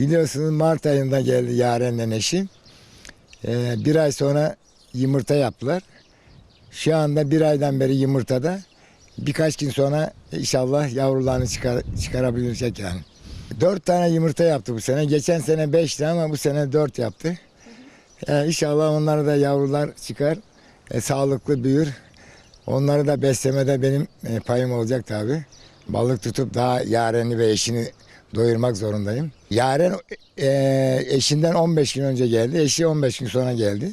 Biliyorsunuz Mart ayında geldi Yaren'le eşi. Ee, bir ay sonra yumurta yaptılar. Şu anda bir aydan beri yumurtada. Birkaç gün sonra inşallah yavrularını çıkar, çıkarabilecek yani. Dört tane yumurta yaptı bu sene. Geçen sene beşti ama bu sene dört yaptı. Ee, inşallah onlara da yavrular çıkar. E, sağlıklı büyür. Onları da beslemede benim e, payım olacak tabi. Balık tutup daha Yaren'i ve eşini doyurmak zorundayım. Yaren e, eşinden 15 gün önce geldi. Eşi 15 gün sonra geldi.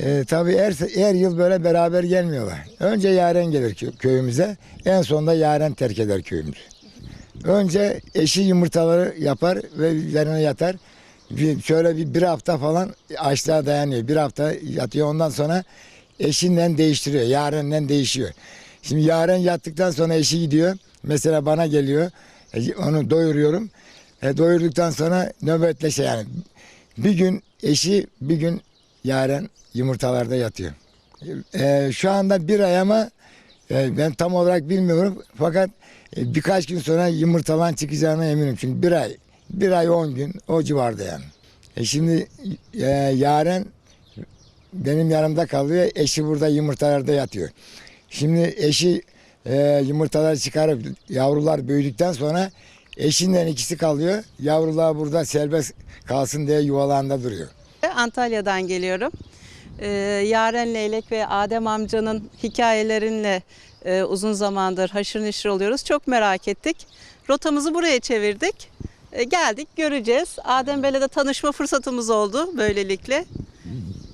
E, tabii her, her yıl böyle beraber gelmiyorlar. Önce Yaren gelir kö- köyümüze. En sonunda Yaren terk eder köyümüzü. Önce eşi yumurtaları yapar ve üzerine yatar. Bir, şöyle bir, bir hafta falan açlığa dayanıyor. Bir hafta yatıyor ondan sonra eşinden değiştiriyor. Yarenle değişiyor. Şimdi Yaren yattıktan sonra eşi gidiyor. Mesela bana geliyor. E, Onu doyuruyorum. E, doyurduktan sonra nöbetleşe yani. Bir gün eşi bir gün Yaren yumurtalarda yatıyor. E, şu anda bir ay ama e, ben tam olarak bilmiyorum. Fakat e, birkaç gün sonra yumurtalan çıkacağına eminim. Çünkü bir ay, bir ay on gün o civarda yani. E şimdi e, Yaren benim yanımda kalıyor. Eşi burada yumurtalarda yatıyor. Şimdi eşi e, yumurtaları çıkarıp yavrular büyüdükten sonra eşinden ikisi kalıyor. Yavrular burada serbest kalsın diye yuvalarında duruyor. Antalya'dan geliyorum. Ee, Yaren Leylek ve Adem amcanın hikayelerinle e, uzun zamandır haşır neşir oluyoruz. Çok merak ettik. Rotamızı buraya çevirdik. E, geldik göreceğiz. Adem Bey'le de tanışma fırsatımız oldu böylelikle.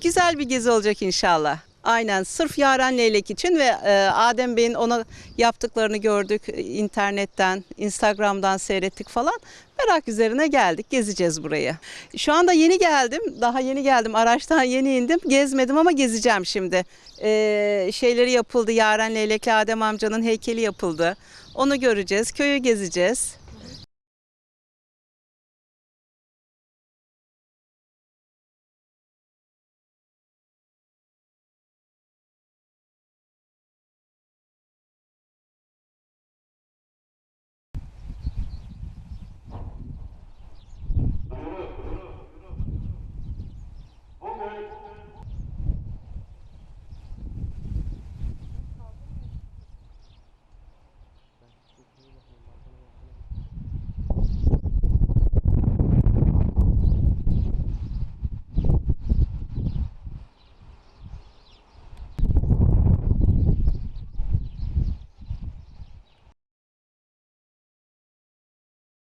Güzel bir gezi olacak inşallah. Aynen sırf Yaren Leylek için ve e, Adem Bey'in ona yaptıklarını gördük e, internetten, Instagram'dan seyrettik falan. Merak üzerine geldik, gezeceğiz burayı. Şu anda yeni geldim, daha yeni geldim, araçtan yeni indim. Gezmedim ama gezeceğim şimdi. E, şeyleri yapıldı, Yaren Leylek'le Adem amcanın heykeli yapıldı. Onu göreceğiz, köyü gezeceğiz. ಮಾತಾಡುವ